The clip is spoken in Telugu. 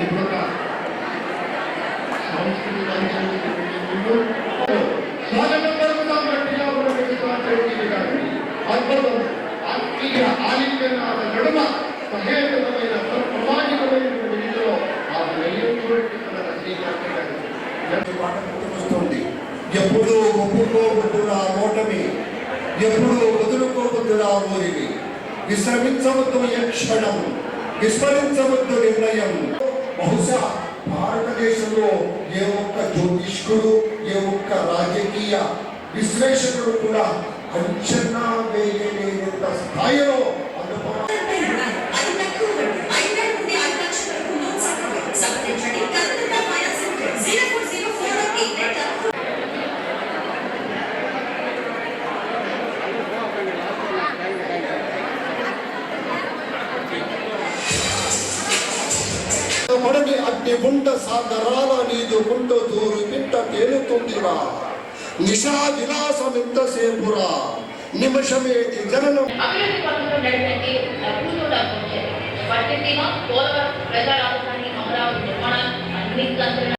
ఇప్పుడు సాంస్కృతిక స్వాగతం పలుకుతాం గట్టిగా ఉన్నటువంటి గారిని అద్భుతం ఆత్మీయ ఆలింగనాల నడుమ ప్రమాణికమైనటువంటి రీతిలో ఆ మన రచయిత గారు ఎప్పుడు ఒప్పుకోబుద్దురా ఓటమి ఎప్పుడు వదులుకోబుద్దురా విశ్రమించవద్దు క్షణం విస్మరించవద్దు నిర్ణయం. బహుశా భారతదేశంలో ఏ ఒక్క జ్యోతిష్కుడు ఏ ఒక్క రాజకీయ విశ్లేషకుడు కూడా అంచనా వేయ తేలుతుందిరా నిషా విలాసం ఎంతసేపురా నిమిషమేది జననం అభివృద్ధి పనులు నడిపేందుకు అభివృద్ధులు వచ్చాయి పట్టిసీమ పోలవరం ప్రజా రాజధాని అమరావతి నిర్మాణం అన్నింటికంటే